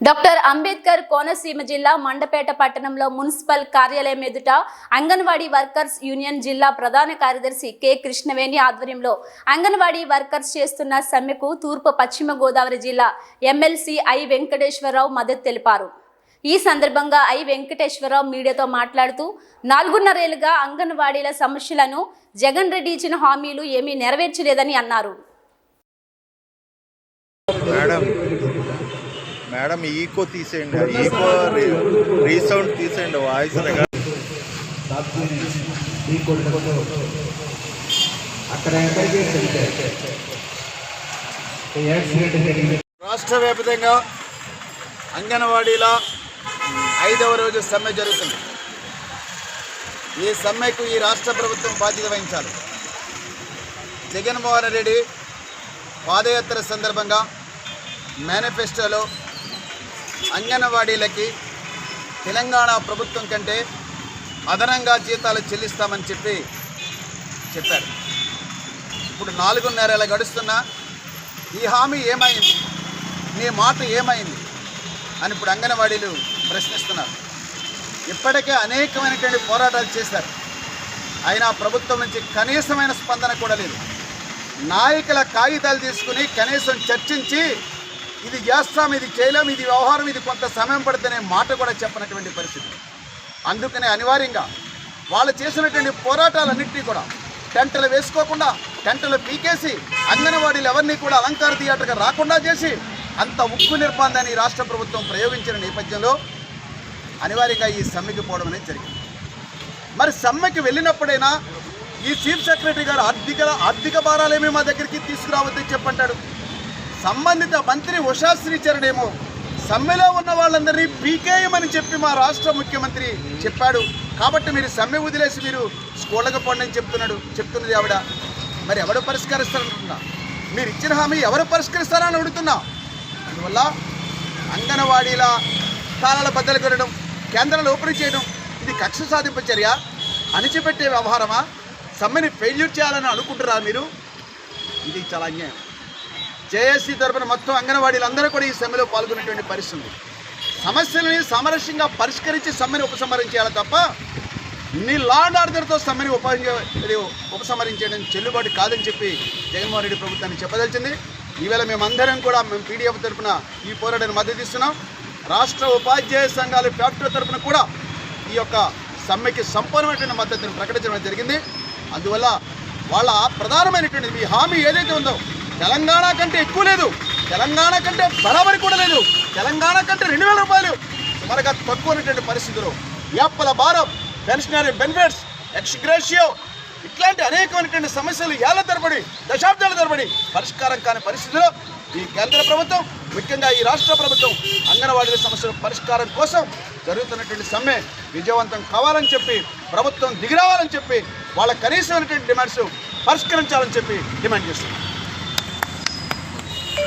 Doctor Ambedkar Konaseema జిల్లా మండపేట పట్టణంలో municipal కార్యాలయం ఎదుట అంగన్వాడీ వర్కర్స్ యూనియన్ జిల్లా ప్రధాన కార్యదర్శి కె కృష్ణవేణి ఆధ్వర్యంలో అంగన్వాడీ వర్కర్స్ చేస్తున్న సమ్మెకు తూర్పు పశ్చిమ గోదావరి జిల్లా ఎమ్మెల్సీ ఐ వెంకటేశ్వరరావు మద్దతు తెలిపారు. ఈ సందర్భంగా ఐ వెంకటేశ్వరరావు మీడియాతో మాట్లాడుతూ నాలుగున్నరేళ్ళుగా అంగన్వాడీల సమస్యలను జగన్ రెడ్డి ఇచ్చిన హామీలు ఏమీ నెరవేర్చలేదని అన్నారు. మేడం మేడం ఈకో తీసేయండి ఈకో రీసౌండ్ తీసేయండి వాయిస్ అక్కడ రాష్ట్ర వ్యాప్తంగా అంగన్వాడీల ఐదవ రోజు సమ్మె జరుగుతుంది. ఈ సమ్మెకు ఈ రాష్ట్ర ప్రభుత్వం బాధ్యత వహించాలి. జగన్మోహన్ రెడ్డి పాదయాత్ర సందర్భంగా మేనిఫెస్టోలో అంగన్వాడీలకి తెలంగాణ ప్రభుత్వం కంటే అదనంగా జీతాలు చెల్లిస్తామని చెప్పి చెప్పారు. ఇప్పుడు నాలుగున్నరేళ్ళ గడుస్తున్నా ఈ హామీ ఏమైంది? నీ మాట ఏమైంది? అని ఇప్పుడు అంగన్వాడీలు ప్రశ్నిస్తున్నారు. ఇప్పటికే అనేకమైనటువంటి పోరాటాలు చేశారు. అయినా ప్రభుత్వం నుంచి కనీసమైన స్పందన కూడా లేదు. నాయకుల కాగితాలు తీసుకుని కనీసం చర్చించి ఇది చేస్తాం ఇది చేయలేం ఇది వ్యవహారం ఇది కొంత సమయం పడితేనే మాట కూడా చెప్పనటువంటి పరిస్థితి. అందుకనే అనివార్యంగా వాళ్ళు చేసినటువంటి పోరాటాలన్నింటినీ కూడా టెంటలు వేసుకోకుండా టెంటలు పీకేసి అంగన్వాడీలు ఎవరిని కూడా అలంకార థియేటర్గా రాకుండా చేసి అంత ఉక్కు నిర్బంధాన్ని రాష్ట్ర ప్రభుత్వం ప్రయోగించిన నేపథ్యంలో అనివార్యంగా ఈ సమ్మెకి పోవడం అనేది జరిగింది. మరి సమ్మెకి వెళ్ళినప్పుడైనా ఈ చీఫ్ సెక్రటరీ గారు ఆర్థిక ఆర్థిక భారాలేమీ మా దగ్గరికి తీసుకురావద్దని చెప్పంటాడు? సంబంధిత మంత్రి ఉషా శ్రీచరణ్ ఏమో సమ్మెలో ఉన్న వాళ్ళందరినీ పీకేయమని చెప్పి మా రాష్ట్ర ముఖ్యమంత్రి చెప్పాడు. కాబట్టి మీరు సమ్మె వదిలేసి మీరు స్కూళ్ళకు పోండి అని చెప్తున్నాడు చెప్తున్నది ఆవిడ. మరి ఎవరు పరిష్కరిస్తారనుకుంటున్నా? మీరు ఇచ్చిన హామీ ఎవరు పరిష్కరిస్తారని అడుగుతున్నా? అందువల్ల అంగన్వాడీల స్థానాల బద్దలు కొనడం కేంద్రాలు ఓపెన్ చేయడం ఇది కక్ష సాధింపు చర్య అణిచిపెట్టే వ్యవహారమా? సమ్మెని ఫెయిల్యూర్ చేయాలని అనుకుంటారా మీరు? ఇది చాలా అన్యాయం. జేఏసీ తరపున మొత్తం అంగన్వాడీలందరూ కూడా ఈ సమ్మెలో పాల్గొనేటువంటి పరిస్థితి సమస్యలని సామరస్యంగా పరిష్కరించి సమ్మెని ఉపసంహరించాలి తప్ప నీ లాండ్ ఆర్డర్తో సమ్మెని ఉప ఉపసంహరించడం చెల్లుబాటు కాదని చెప్పి జగన్మోహన్ రెడ్డి ప్రభుత్వాన్ని చెప్పదలిచింది. ఈవేళ మేమందరం కూడా మేము పీడిఎఫ్ తరఫున ఈ పోరాటాన్ని మద్దతు ఇస్తున్నాం. రాష్ట్ర ఉపాధ్యాయ సంఘాల ఫ్యాక్టరీ తరపున కూడా ఈ యొక్క సమ్మెకి సంపూర్ణమైనటువంటి మద్దతును ప్రకటించడం జరిగింది. అందువల్ల వాళ్ళ ప్రధానమైనటువంటి మీ హామీ ఏదైతే ఉందో తెలంగాణ కంటే ఎక్కువ లేదు. తెలంగాణ కంటే బరాబరి కూడా లేదు. తెలంగాణ కంటే రెండు వేల రూపాయలు సుమారుగా తక్కువ ఉన్నటువంటి పరిస్థితులు. యాప్పల భారం పెన్షనరీ బెనిఫిట్స్ ఎక్స్గ్రేషియో ఇట్లాంటి అనేకమైనటువంటి సమస్యలు ఏళ్ళ తరబడి దశాబ్దాల తరబడి పరిష్కారం కాని పరిస్థితిలో ఈ కేంద్ర ప్రభుత్వం ముఖ్యంగా ఈ రాష్ట్ర ప్రభుత్వం అంగన్వాడీల సమస్యల పరిష్కారం కోసం జరుగుతున్నటువంటి సమ్మె విజయవంతం కావాలని చెప్పి ప్రభుత్వం దిగిరావాలని చెప్పి వాళ్ళ కనీసమైనటువంటి డిమాండ్స్ పరిష్కరించాలని చెప్పి డిమాండ్ చేస్తున్నాం